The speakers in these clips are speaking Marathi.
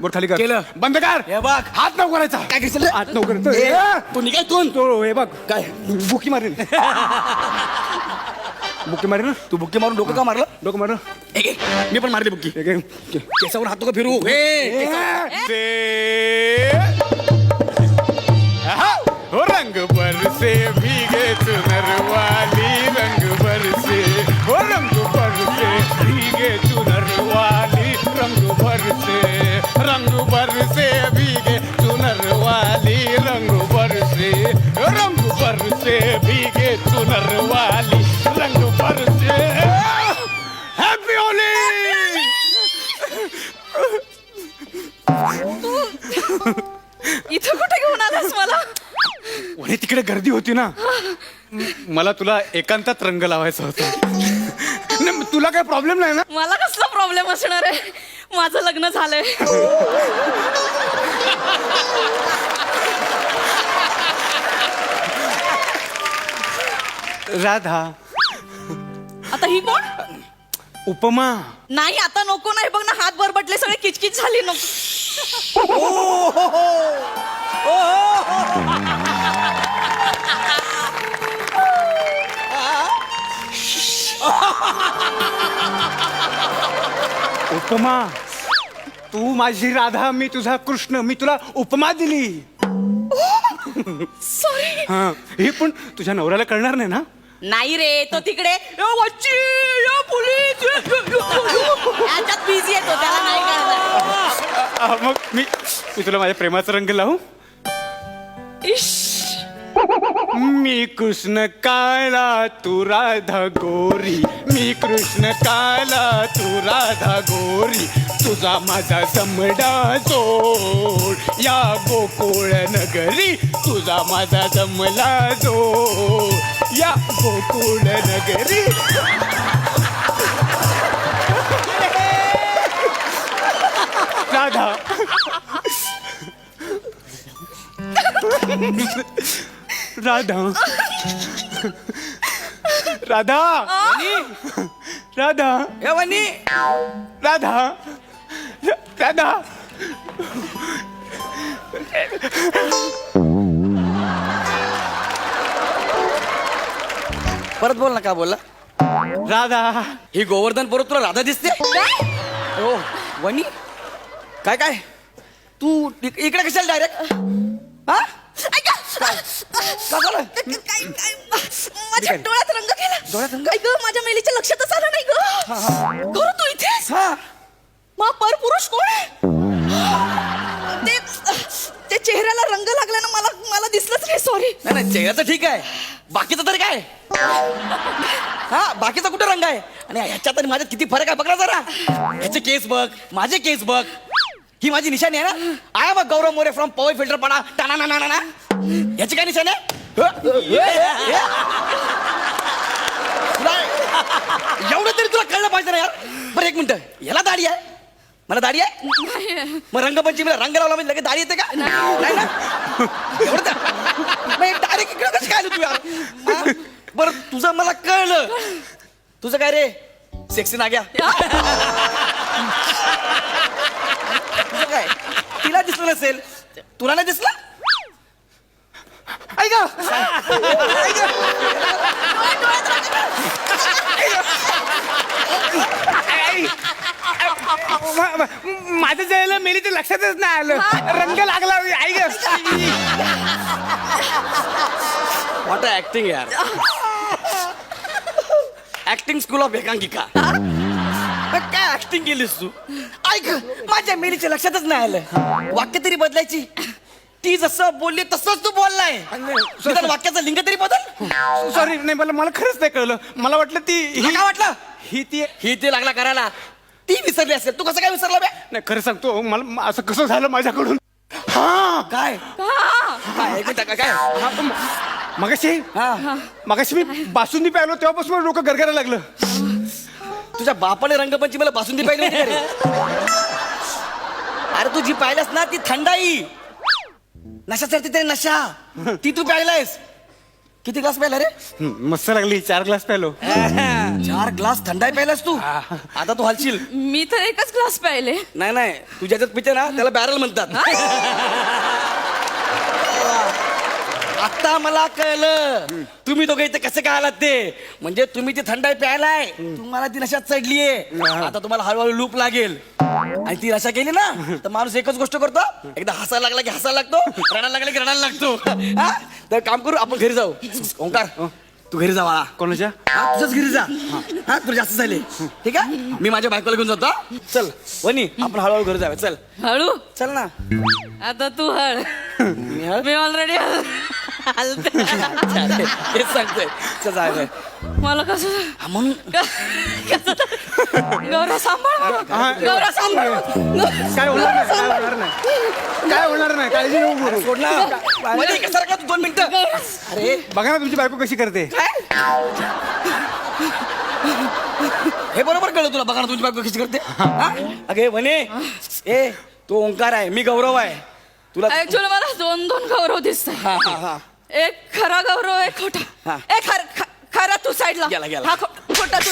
बोट खाली कर. केलं. बंद कर. हे बघ. हात नको करायचा. काय करशील? हात नको करायचा. ए, ए, तू निघायतून तो. हे बघ. काय? बुकी मारेन. बुकी मारेन? ना तू बुक्की मारून डोकं का मारलं? डोकं मार ए, ए, मी पण मारली बुक्की. एक एक केसावर हात का फिरू. ए, हो रंग बरसे भीगे चुनर इथं कुठे घेऊन आलास मला? आणि तिकडे गर्दी होती ना. म- मला तुला एकांतात रंग लावायचा होता. नाही, मग तुला काय प्रॉब्लेम नाही ना? मला कसला प्रॉब्लेम असणार आहे? माझं लग्न झालंय. राधा. आता ही कोण? उपमा. नाही आता नको नाही बघ ना हात बरबटले सगळे किचकिच झाली नको. उपमा. तू माझी राधा मी तुझा कृष्ण मी तुला उपमा दिली. सॉरी हा हे पण तुझ्या नवऱ्याला कळणार नाही ना? नाही रे तो तिकडे "ए, वच्ची, ए, पोलीस, ए, ए, ए." याच्यात मग मी मी तुला माझ्या प्रेमाचा रंग लावू. मी कृष्ण काला तू राधा गोरी. मी कृष्ण काला तू राधा गोरी. तुझा माझा जमडा जोड. या गोकुळ नगरी तुझा माझा जमला जोड. या गोकुळ नगरी. राधा. राधा. राधा. राधा. ए, वहिनी राधा. राधा. परत बोल ना का बोलला? राधा. ही गोवर्धन परत तुला राधा दिसते? हो वनी. काय काय? तू इक- इकडे कशाला डायरेक्ट हा? ऐका. का झालं? काय- काय- माझ्या डोळ्यात रंग गेला. डोळ्यात रंग? ऐक माझ्या मेलीच्या लक्षातच आलं नाही ग. करू तू इथेच हा. पर पुरुष कोण आहे? ते ते चेहऱ्याला रंग लागला ना मला मला दिसलंच नाही सॉरी नाही नाही चेहऱ्याचं ठीक आहे. बाकीचं तरी काय? हा बाकीचा कुठं रंग आहे? आणि ह्याच्यात आणि माझ्यात किती फरक आहे बघ ना जरा. ह्याचे केस बघ माझे केस बघ. ही माझी निशाणी आहे ना? आय बघ Gaurav More from power filter पडा. टाना ना ना ना ना ह्याची काय निशाणी आहे? एवढं तरी तुला कळलं पाहिजे ना यार. बरं एक मिनिट. याला दाढी आहे? मला दाढी आहे? मग रंगपंचमीला रंग लावला म्हणजे लगेच दाढी येते का? नाही. ना? एवढं तर- डायरेक्ट इकडे कसं काय आली तू यार? हा? बरं तुझं मला कळलं. तुझं काय रे? सेक्सी नाग्या. तिला दिसलं नसेल तुला नाही दिसलं? ऐका. माझं जायला मेली ते लक्षातच नाही आलं. रंग लागला आई ग. वॉट ऍक्टिंग यार. ऍक्टिंग स्कूल ऑफ एकांकिका. मग काय ऍक्टिंग केलीस तू? ऐक माझ्या मेलीच्या लक्षातच नाही आलं. वाक्य तरी बदलायची. ती जसं बोलली तसंच तू बोललाय. निदान वाक्याचं लिंग तरी बदल. सॉरी नाही मला मला खरंच नाही कळलं. मला वाटलं ती तुला ही काय वाटलं? ही ती ही ते लागला करायला. ती विसरली असेल. तू कसं काय विसरला बे? नाही खरं सांगतो मला म- असं कसं झालं माझ्याकडून? हा! काय? काय ऐकून टाका काय? हा, मगाशी हा. मगाशी मी बासुंदी प्यायलो तेव्हापासून मला डोकं गरगरा लागलं. तुझ्या बापाने रंगपंचमी मला बासुंदी पाहिली होती का रे? अरे तू जी पाहिलास ना ती थंडाई. नशा चढते ते नशा. ती तू प्यायलायस. किती ग्लास प्यायला रे? मस्त लागली चार ग्लास प्यालो चार ग्लास थंडाई प्यायलास तू. आता तू हलशील. मी तर एकच ग्लास प्यायले. नाही नाही तू ज्याच्यात पिते ना त्याला बॅरल म्हणतात. आता मला कळलं. तुम्ही दोघे इथे कसे काय आलात ते? म्हणजे तुम्ही ती थंडाई प्यायलाय. तुम्हाला ती नशात चढलीये. आता तुम्हाला हळूहळू लूप लागेल. आणि ती नशा केली ना तर माणूस एकच गोष्ट करतो. एकदा हसायला लागला की हसायला लागतो रडायला लागला की रडायला लागतो. हा? तर काम करू आपण घरी जाऊ. ओंकार तू घरी जा बाळा. कोणाच्या? हा, तुझ्याच घरी जा. हा तुला जास्त झाले. ठीक आहे? मी माझ्या बायकोला घेऊन जातो हा? चल वनी आपण हळूहळू घरी जाऊया. चल. हळू? चल ना. आता तू हळ. मी हळ- मी ऑलरेडी हलते चालेल. तेच सांगतोय जायचंय मला कसं हा, म्हणून गौरव सांभाळ हा. गौरव सांभाळ काय होणार नाही काय होणार नाही. काय होणार नाही काळजी नको करू. सोड ना. मध्ये कसा लागला तू दोन मिनिटं. अरे. बघा ना तुमची बायको कशी करते. हे बरोबर कळलं तुला. बघा ना तुझी बायको कशी करते. हा? अगे म्हणे ए तो ओंकार आहे. मी गौरव आहे. तुला ऍक्च्युअली मला दोन दोन गौरव दिसत हा हा हा. एक खरा गौरव एक खोटा. हा. एक खर ख- खरा तू साईडला. गेला, गेला. हा खो- खोटा तू.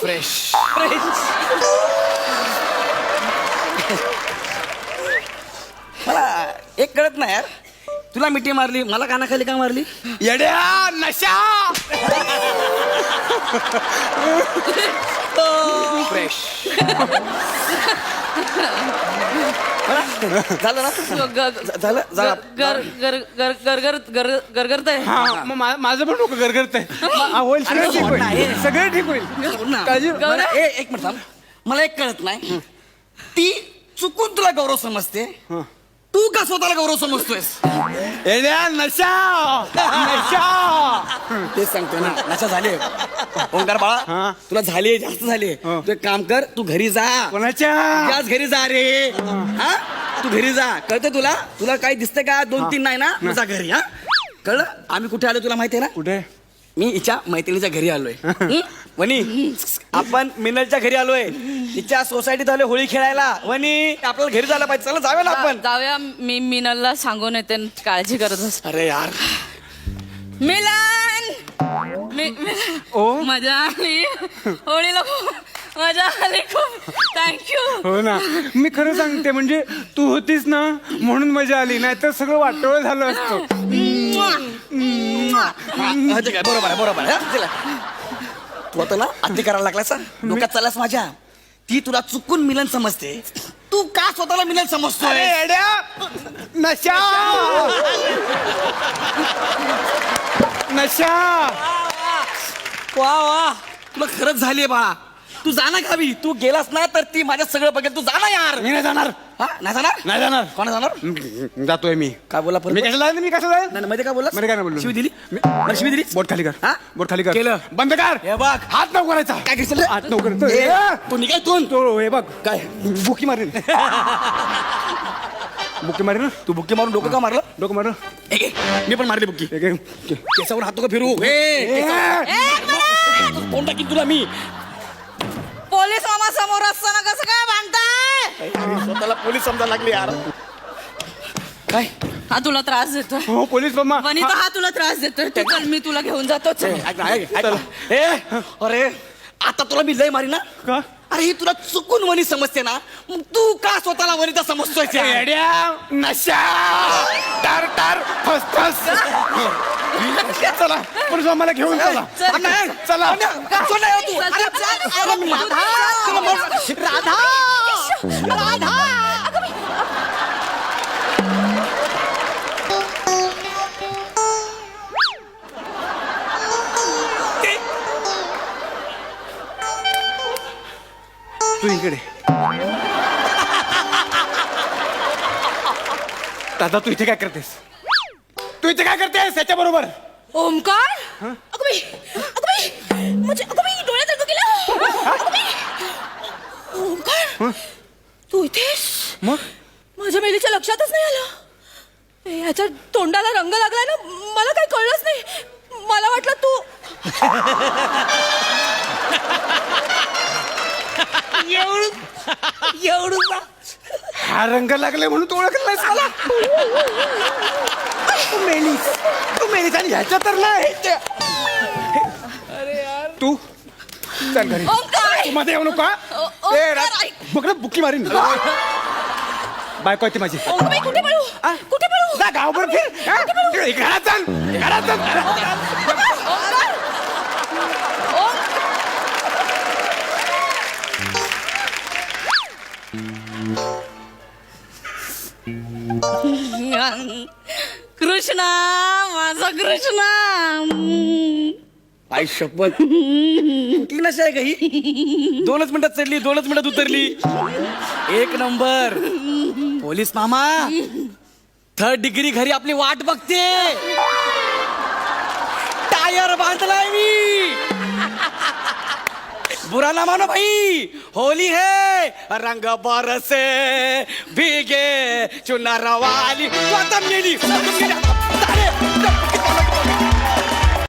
फ्रेश मला एक कळत नाही यार. तुला मिठी मारली मला कानाखाली का मारली? येड्या नशा! फ्रेश झालं ना ग- झालं गर गर गर गर गर गर हा मग मा- माझं पण डोकं गरगरत होईल सगळं ठीक होईल सगळं ठीक होईल ना. काळजी मला- ए, एक मिनिट थांब मला एक कळत नाही ती चुकून तुला गौरव समजते तू का स्वतःला गौरव समजतोयस? नशा! नशा! तेच सांगतो ना नशा झाले ओंकार बाळा हा. तुला झाले जास्त झाले हो. तू एक काम कर तू घरी जा. कोणाच्या? याच घरी जा रे. हा? तू घरी जा. कळतं तुला? तुला काही दिसतंय का? दोन तीन नाही ना? जा घरी हा? कळलं? आम्ही कुठे आलो तुला माहितीये ना? कुठे? मी हिच्या मैत्रिणीच्या घरी आलोय. हं? वनी आपण मिनलच्या घरी आलोय. तिच्या सोसायटीत आलोय होळी खेळायला. वनी आपल्याला घरी जायला पाहिजे. चला जाऊया ना आपण. जाऊया. मी मिनलला सांगून येते काळजी करत अस अरे यार. मिलन! मी- ओ? मजा आली. होळीला खूप मजा आली. खूप. थँक्यू हो ना. मी खरं सांगते म्हणजे तू होतीस ना म्हणून मजा आली. नाहीतर सगळं वाटोळ झालं असतं. हा, ठीक आहे, बरोबर आहे बरोबर आहे हा, चला. तू आता ना अति करायला लागलास हा? डोक्यात चाललास माझ्या ती तुला चुकून मिलन समजते तू का स्वतःला मिलन अरे समजतोय येड्या नशा नशा वा वा तुला खरंच झालीये बाळा तू जा ना गावी तू गेलास ना तर ती माझ्या सगळं बघेल तू जा ना यार मी नाही जाणार हा नाही जाणार? नाही जाणार. कोणा जाणार? जातोय मी. काय बोला परत? मी कशाला जाईल मी कसं जाईल नाही, मध्ये काय बोलला? मध्ये काय नाही बोललो. शिवी दिली. मी- मला शिवी दिली. बोट खाली कर. हा? बोट खाली कर. केलं. बंद कर. हे बघ. हात नको करायचा. काय रे? हात नको करायचं. ए, ए, तू तो हे बघ. काय? बुकी मारेन. बुकी मारेन? ना तू बुक्की मारून डोकं का मारलं? डोकं मार ए, ए, मी पण मारली बुक्की केसावर हात नको फिरू. ए, केसावर- तोंड टाकीन तुला मी. पोलीस मामा समोर असताना कसं काय स्वतःला पोलीस समजायला लागली यार. काय? हा तुला त्रास देतोय. हो पोलीस मामा वनिता हा. तुला त्रास देतोय. तू चल मी तुला घेऊन जातो. चल. ऐक ना, ऐक, ऐक ना. ए अरे आता तुला मी लय मारी ना का? अरे ही तुला चुकून वनी समजते ना. मग तू का स्वतःला वनिता समजतोय येड्या नशा. टार टार फस फस. चला पोलीस मामाला घेऊन चला. चल. चला. ना तू. अरे, चल, अरे, मी- राधा. तुला मग- राधा. राधा. तू इकडे. दादा तू इथे काय करतेस? तू इथे काय करतेस? त्याच्या बरोबर. ओमकार अगं बाई अगं बाई म्हणजे अगं बाई डोळ्यात रंग गेला. अगं बाई. ओमकार तू इथेस? मग? माझ्या मेलीच्या लक्षातच नाही आलं. ए, ह्याच्या तोंडाला रंग लागलाय ना मला काही कळलंच नाही. मला वाटलं तू एवढं एवढं हा रंग लागलाय म्हणून तू ओळखलं नाहीस मला. तू मेलीस. तू मेलीस आणि ह्याच्या तर नाही. तू चल घरी. ओंकार! तू मध्ये येऊ नका ओ- ओंकार, ए, रा- ऐक. बघ ना बुक्की मारीन. बायको आहे ती माझी. कुठे पळू? आ? कुठे पळू? जा गावभर फिर. हा? घरात चल. घरात चल. ओंकार! कृष्णा माझा कृष्णा. आई शपथ. कुठली नशा आहे का ही? दोनच मिनिटात चढली दोनच मिनिटात उतरली. एक नंबर. पोलीस मामा थर्ड डिग्री घरी आपली वाट बघते. टायर बांधलाय मी. बुरा ना मानो भाई होली है रंग बरसे भीगे चुनार वाली स्वतः मेली स्वतः मेली.